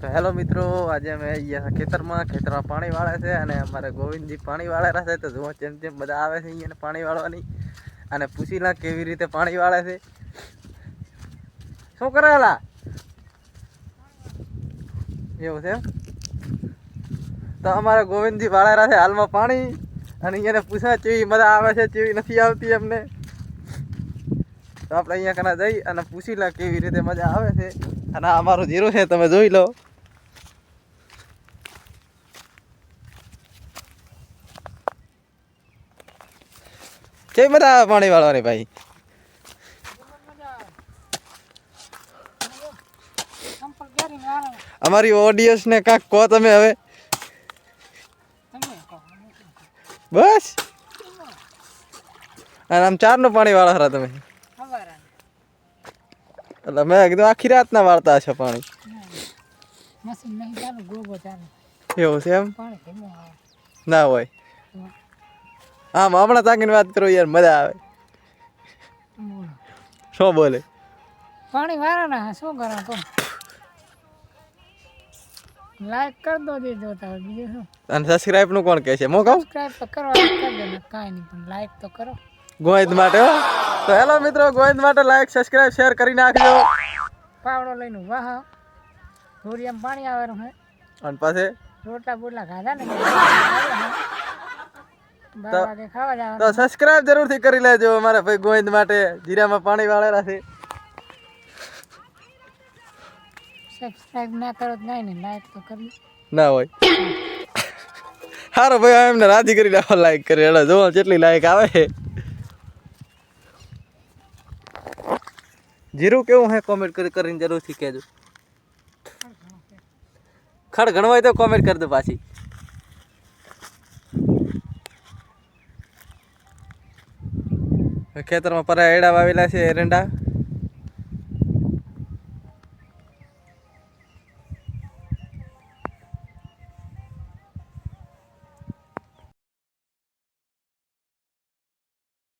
તો હેલો મિત્રો, આજે અમે અહીંયા ખેતરમાં ખેતરમાં પાણી વાળે છે અને અમારે ગોવિંદજી પાણી વાળેલા છે, તો જુઓ જેમ જેમ બધા આવે છે અહીંયા પાણી વાળવાની. અને પૂછી લા કેવી રીતે પાણી વાળે છે. શું હેલા એવું છે તો અમારે ગોવિંદજી વાળેલા છે હાલમાં પાણી, અને અહીંયાને પૂછા ચેવી મજા આવે છે ચેવી નથી આવતી અમને તો આપણે અહીંયા કના જઈ અને પૂછી લા કેવી રીતે મજા આવે છે. અને અમારું જીરું છે, તમે જોઈ લો. કેવી બધા પાણી વાળવાની ભાઈ? અમારી ઓડિયન્સ ને કાંક કહો તમે હવે. બસ. અને આમ ચારનું પાણી વાળા ખરા તમે. એટલે મેં કીધું આખી રાતના વાળતા હશો પાણી. એવું છે એમ? ના હોય. આમ હમણાં તાકીને વાત કરો યાર મજા આવે. શું બોલે? પાણી વાળાના હા, શું કરો તો? લાઈક કરી દો જે જોતા હોય બીજું શું? અને સબસ્ક્રાઇબનું કોણ કહે છે? મો કહું? સબસ્ક્રાઇબ તો કરો કરી દો ને કાંઈ નહીં પણ લાઈક તો કરો. ગોવિંદ માટે તો હેલો મિત્રો ગોવિંદ માટે લાઈક સબસ્ક્રાઇબ શેર કરી નાખજો. પાવડો લઈને વાહ ધોરિયામાં પાણી આવે અને પાછે? રોટલા બોટલા ખાધા ને? તો- સબસ્ક્રાઇબ જરૂરથી કરી લેજો અમારા ભાઈ ગોવિંદ માટે. જીરામાં પાણી વાળેલા છે. સબસ્ક્રાઇબ ના કરો તો નહીં લાઈક તો કરી. ના હોય. સારો ભાઈ એમને રાજી કરી નાખો લાઈક કરી. એટલે જો જેટલી લાઈક આવે. જીરું કેવું હે? કોમેન્ટ કરી કરીને જરૂરથી કહેજો. ખડ ગણવાય તો કોમેન્ટ કરી દો પાછી. ખેતરમાં પરા એડા વાવેલા છે એરંડા.